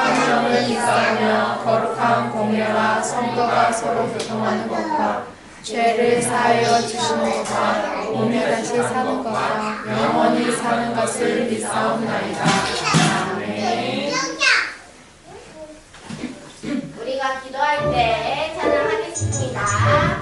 성령을 이사하며 거룩한 공예와 성도가 서로 교통하는 것과 죄를 사하여 주시는 것과 몸에 다시 사는 것과 영원히 사는 것을 믿사옵나이다. 우리가 기도할 때 찬양하겠습니다.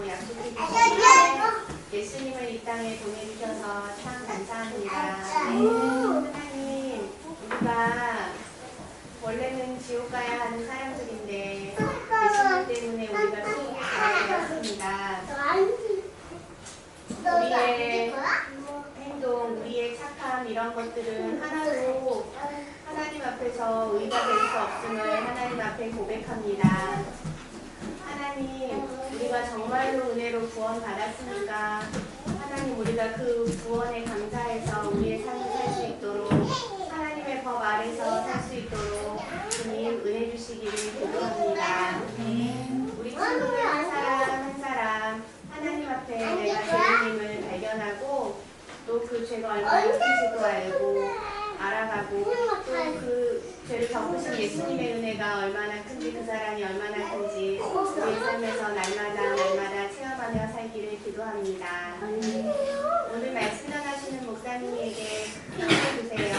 주시고 약속해 주시고 예수님을 이 땅에 보내주셔서 참 감사합니다. 하나님, 우리가 원래는 지옥 가야 하는 사람들인데 예수님 때문에 우리가 수옥에 가게 되었습니다. 우리의 행동, 우리의 착함 이런 것들은 하나도 하나님 앞에서 의가 될 수 없음을 하나님 앞에 고백합니다. 하나님, 우리가 정말로 은혜로 구원 받았으니까 하나님 우리가 그 구원에 감사해서 우리의 삶을 살 수 있도록 하나님의 법 아래서 살 수 있도록 주님 은혜 주시기를 기도합니다. 우리 친구들 한 사람 한 사람 하나님 앞에 내가 주님을 발견하고 또 그 죄가 얼마나 큰지도 알고 알아가고 또그 죄를 덮으신 예수님의 은혜가 얼마나 큰지 그 사랑이 얼마나 큰지 우리 삶에서 날마다 날마다 체험하며 살기를 기도합니다. 오늘 말씀 전하시는 목사님에게 힘을 주세요.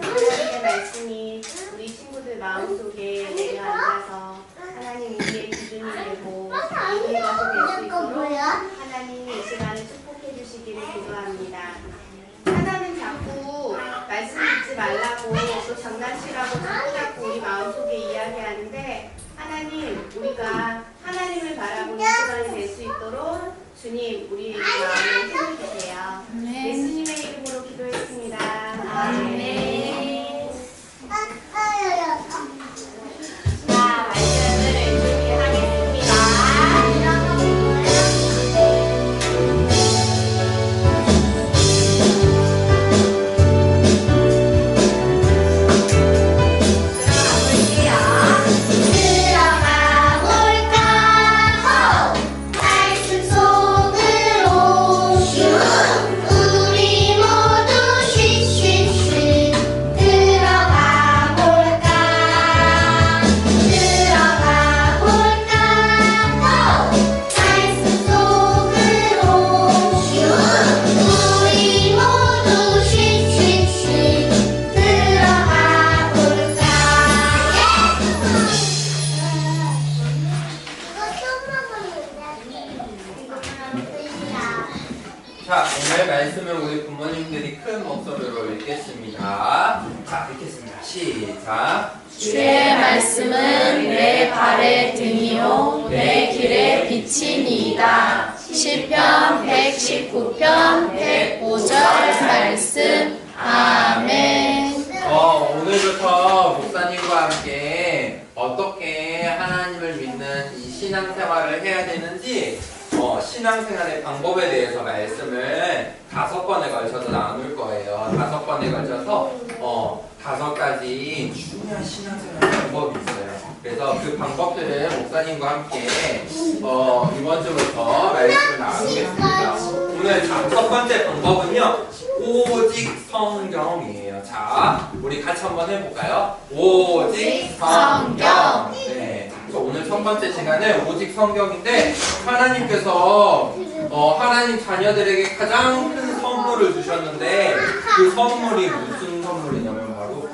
하나님의 말씀이 우리 친구들 마음속에 내려앉아서 하나님 우리의 기준이 되고 우리의 것이 될 수 있도록 하나님 이 시간을 축복해 주시기를 기도합니다. 하나는 자꾸 말씀 듣지 말라고 또 장난치라고 자꾸 자꾸 우리 마음 속에 이야기하는데 하나님 우리가 하나님을 바라보는 시간이 될 수 있도록 주님 우리의 마음에 힘을 119편 105절 말씀 아멘. 어, 오늘부터 목사님과 함께 어떻게 하나님을 믿는 이 신앙생활을 해야 되는지 어, 신앙생활의 방법에 대해서 말씀을 다섯 번에 걸쳐서 나눌 거예요. 다섯 번에 걸쳐서 어, 다섯 가지 중요한 신앙생활 방법이 있어요. 그래서 그 방법들을 목사님과 함께 어, 이번 주부터 말씀을 나누겠습니다. 오늘 자, 첫 번째 방법은요. 오직 성경이에요. 자, 우리 같이 한번 해볼까요? 오직 성경. 네. 그래서 오늘 첫 번째 시간은 오직 성경인데 하나님께서 어, 하나님 자녀들에게 가장 큰 선물을 주셨는데 그 선물이 무슨 선물이냐면 바로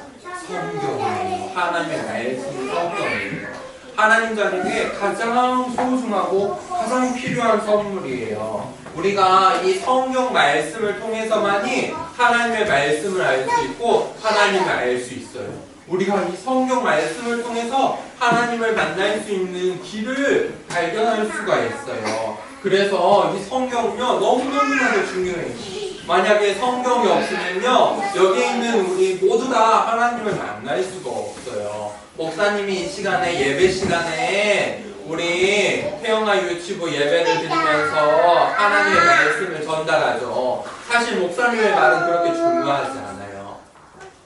성경이에요. 하나님의 말씀 성경이에요. 하나님 자녀에게 가장 소중하고 가장 필요한 선물이에요. 우리가 이 성경 말씀을 통해서만이 하나님의 말씀을 알 수 있고 하나님을 알 수 있어요. 우리가 이 성경 말씀을 통해서 하나님을 만날 수 있는 길을 발견할 수가 있어요. 그래서 이 성경은요, 너무너무나도 중요해요. 만약에 성경이 없으면요, 여기 있는 우리 모두 다 하나님을 만날 수가 없어요. 목사님이 이 시간에 예배 시간에 우리 태영아 유치부 예배를 드리면서 하나님의 말씀을 전달하죠. 사실 목사님의 말은 그렇게 중요하지 않아요.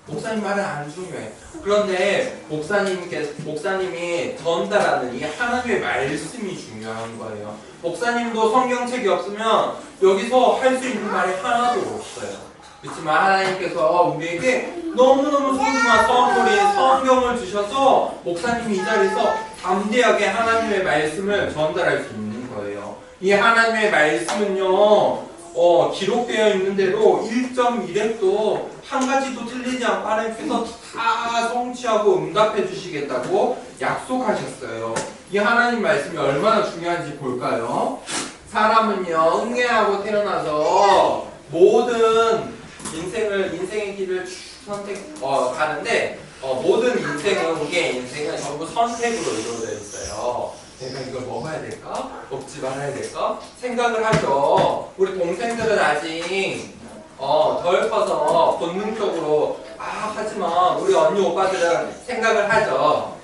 목사님 말은 안 중요해. 그런데 목사님께 목사님이 전달하는 이 하나님의 말씀이 중요한 거예요. 목사님도 성경책이 없으면 여기서 할 수 있는 말이 하나도 없어요. 그렇지만 하나님께서 우리에게 너무너무 소중한 선물인 성경을 주셔서 목사님이 이 자리에서 담대하게 하나님의 말씀을 전달할 수 있는 거예요. 이 하나님의 말씀은요, 어, 기록되어 있는 대로 1.1획도 한 가지도 틀리지 않고 하나님께서 다 성취하고 응답해 주시겠다고 약속하셨어요. 이 하나님 말씀이 얼마나 중요한지 볼까요? 사람은요, 응애하고 태어나서 모든 인생을, 인생의 길을 쭉 선택, 어, 가는데, 어, 모든 인생은, 우리의 인생은 전부 선택으로 이루어져 있어요. 내가 이걸 먹어야 될까? 먹지 말아야 될까? 생각을 하죠. 우리 동생들은 아직, 어, 덜 커서 본능적으로, 아, 하지만 우리 언니 오빠들은 생각을 하죠.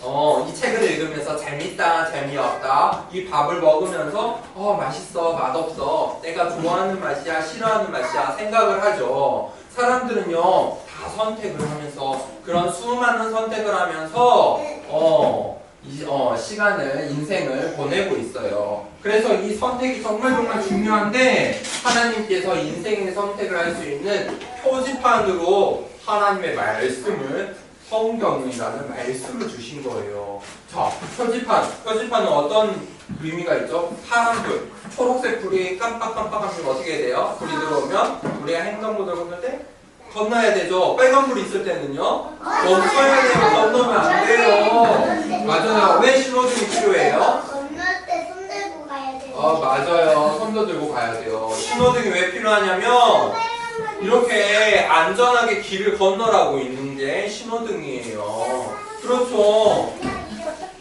어, 이 책을 읽으면서 재밌다, 재미없다. 이 밥을 먹으면서, 어, 맛있어, 맛없어. 내가 좋아하는 맛이야, 싫어하는 맛이야. 생각을 하죠. 사람들은요, 다 선택을 하면서, 그런 수많은 선택을 하면서, 어, 이, 어, 시간을, 인생을 보내고 있어요. 그래서 이 선택이 정말 정말 중요한데, 하나님께서 인생의 선택을 할 수 있는 표지판으로 하나님의 말씀을 성경이라는 말씀을 주신 거예요. 자, 표지판. 표지판은 어떤 의미가 있죠? 파란 불. 초록색 불이 깜빡깜빡하면 어떻게 돼요? 불이 들어오면 우리가 횡단보도 건널 건너야 되죠. 빨간 불이 있을 때는요. 멈춰야 돼요. 건너면 안. 맞아요. 왜 신호등이 필요해요? 건널 때 손 들고 가야 돼. 어, 맞아요. 손도 들고 가야 돼요. 신호등이 왜 필요하냐면 이렇게 안전하게 길을 건너라고 있는 게 신호등이에요. 그렇죠.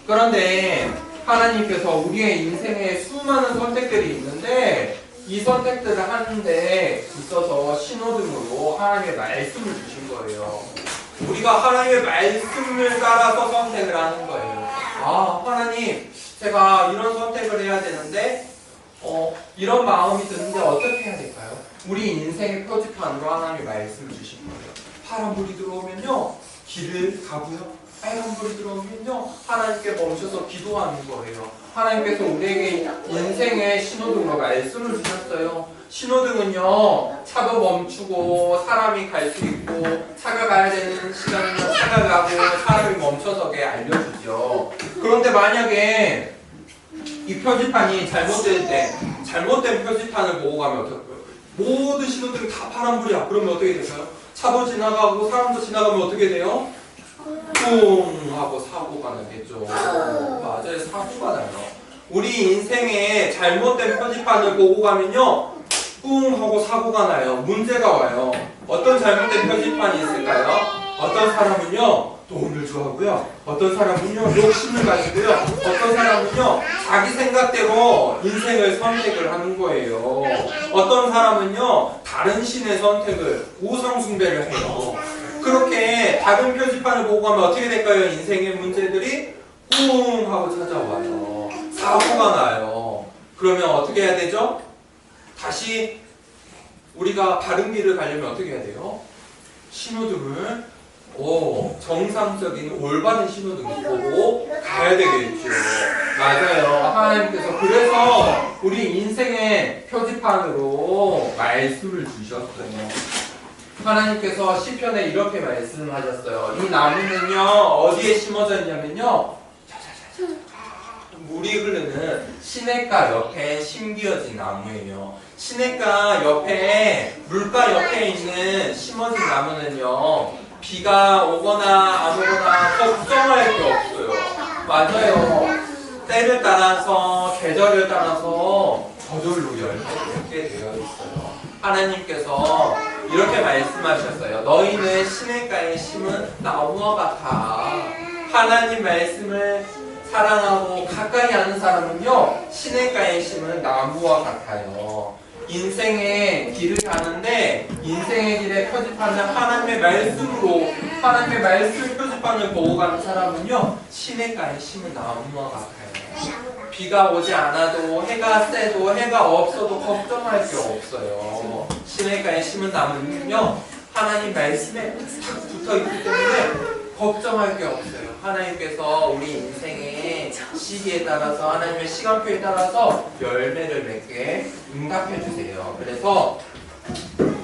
그런데 하나님께서 우리의 인생에 수많은 선택들이 있는데 이 선택들을 하는데 있어서 신호등으로 하나님의 말씀을 주신 거예요. 우리가 하나님의 말씀을 따라서 선택을 하는 거예요. 아, 하나님, 제가 이런 선택을 해야 되는데, 어, 이런 마음이 드는데 어떻게 해야 될까요? 우리 인생의 표지판으로 하나님의 말씀을 주신 거예요. 파란 불이 들어오면요, 길을 가고요. 빨간 불이 들어오면요, 하나님께 멈춰서 기도하는 거예요. 하나님께서 우리에게 인생의 신호등으로 말씀을 주셨어요. 신호등은요, 차도 멈추고 사람이 갈 수 있고 차가 가야 되는 시간이면 차가 가고 사람이 멈춰서게 알려주죠. 그런데 만약에 이 표지판이 잘못될 때 잘못된 표지판을 보고 가면 어떨까요? 모든 신호등이 다 파란불이야. 그러면 어떻게 될까요? 차도 지나가고 사람도 지나가면 어떻게 돼요? 뿡 하고 사고가 나겠죠. 맞아요. 사고가 나요. 우리 인생에 잘못된 표지판을 보고 가면요. 뿡 하고 사고가 나요. 문제가 와요. 어떤 잘못된 표지판이 있을까요? 어떤 사람은요. 돈을 좋아하고요. 어떤 사람은요. 욕심을 가지고요. 어떤 사람은요. 자기 생각대로 인생을 선택을 하는 거예요. 어떤 사람은요. 다른 신의 선택을 우상숭배를 해요. 그렇게 다른 표지판을 보고 가면 어떻게 될까요? 인생의 문제들이 뿡 하고 찾아와요. 사고가 나요. 그러면 어떻게 해야 되죠? 다시 우리가 바른 길을 가려면 어떻게 해야 돼요? 신호등을 오, 정상적인 올바른 신호등을 보고 가야 되겠죠. 맞아요. 하나님께서 그래서 우리 인생의 표지판으로 말씀을 주셨어요. 하나님께서 시편에 이렇게 말씀하셨어요. 이 나무는요 어디에 심어져 있냐면요 물이 흐르는 시냇가 옆에 심기어진 나무예요. 시냇가 옆에 물가 옆에 있는 심어진 나무는요 비가 오거나 안 오거나 걱정할 게 없어요. 맞아요. 때를 따라서 계절을 따라서 저절로 맺게 되어 있어요. 하나님께서 이렇게 말씀하셨어요. 너희는 시냇가에 심은 나무와 같아. 하나님 말씀을 사랑하고 가까이 하는 사람은요, 시냇가에 심은 나무와 같아요. 인생의 길을 가는데, 인생의 길의 표지판은 하나님의 말씀으로, 하나님의 말씀 표지판을 보고 가는 사람은요, 시냇가에 심은 나무와 같아요. 비가 오지 않아도 해가 세도 해가 없어도 걱정할 게 없어요. 시냇가에 심은 나무는요 하나님 말씀에 탁 붙어 있기 때문에 걱정할 게 없어요. 하나님께서 우리 인생의 시기에 따라서 하나님의 시간표에 따라서 열매를 맺게 응답해 주세요. 그래서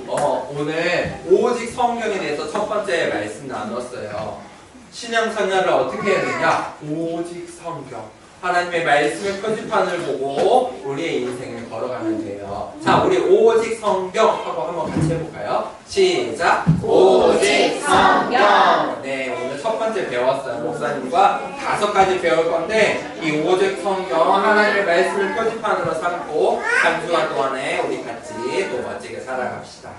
어, 오늘 오직 성경에 대해서 첫 번째 말씀 나눴어요. 신앙 생활을 어떻게 해야 되냐? 오직 성경. 하나님의 말씀의 표지판을 보고 우리의 인생을 걸어가면 돼요. 자, 우리 오직 성경 하고 한번 같이 해볼까요? 시작. 오직 성경. 네, 오늘 첫첫 번째 배웠어요. 목사님과 다섯 가지 배울 건데 이 오직 성경 하나님의 말씀을 표지판으로 삼고 한 주간 동안에 우리 같이 또 멋지게 살아갑시다.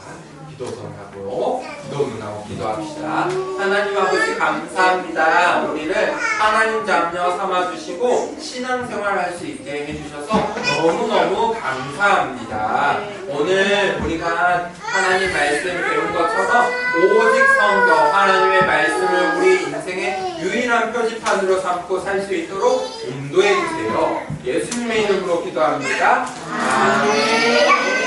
기도성하고 기도 문하고 기도합시다. 하나님 아버지 감사합니다. 우리를 하나님 자녀 삼아주시고 신앙생활 할 수 있게 해주셔서 너무너무 감사합니다. 오늘 우리가 하나님 말씀 배운 것처럼 오직 성경 하나님의 말씀을 우리 인생의 유일한 표지판으로 삼고 살 수 있도록 인도해 주세요. 예수님의 이름으로 기도합니다. 아멘.